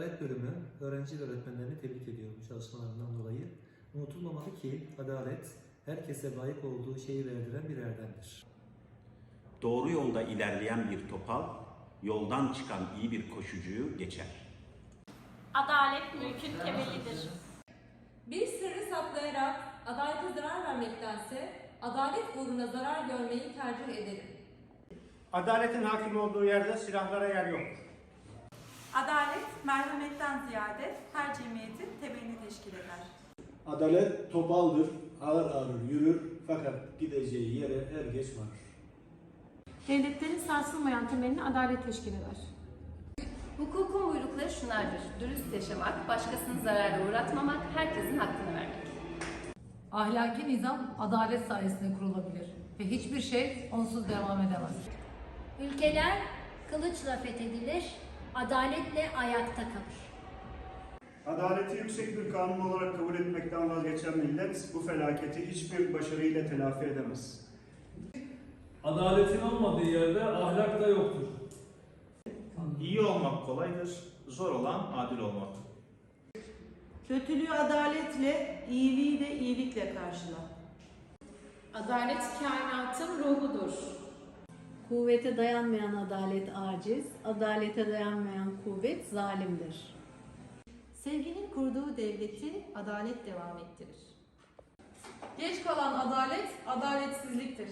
Adalet bölümü öğrenci ve öğretmenlerini tebrik ediyorum çalışmalarından dolayı. Unutulmamalı ki adalet herkese layık olduğu şeyi verdiren bir erdemdir. Doğru yolda ilerleyen bir topal, yoldan çıkan iyi bir koşucuyu geçer. Adalet mülkün temelidir. Bir sırrı saklayarak adalete zarar vermektense adalet uğruna zarar görmeyi tercih ederim. Adaletin hakim olduğu yerde silahlara yer yok. Adalet, merhametten ziyade her cemiyetin temelini teşkil eder. Adalet topaldır, ağır ağır yürür fakat gideceği yere er geç varır. Devletlerin sarsılmayan temelini adalet teşkil eder. Hukukun buyrukları şunlardır. Dürüst yaşamak, başkasını zarara uğratmamak, herkesin hakkını vermek. Ahlaki nizam adalet sayesinde kurulabilir ve hiçbir şey onsuz devam edemez. Ülkeler kılıçla fethedilir, adaletle ayakta kalır. Adaleti yüksek bir kanun olarak kabul etmekten vazgeçen millet bu felaketi hiçbir başarıyla telafi edemez. Adaletin olmadığı yerde ahlak da yoktur. İyi olmak kolaydır, zor olan adil olmaktır. Kötülüğü adaletle, iyiliği de iyilikle karşıla. Adalet kainatın ruhudur. Kuvvete dayanmayan adalet aciz, adalete dayanmayan kuvvet zalimdir. Sevginin kurduğu devleti adalet devam ettirir. Geç kalan adalet, adaletsizliktir.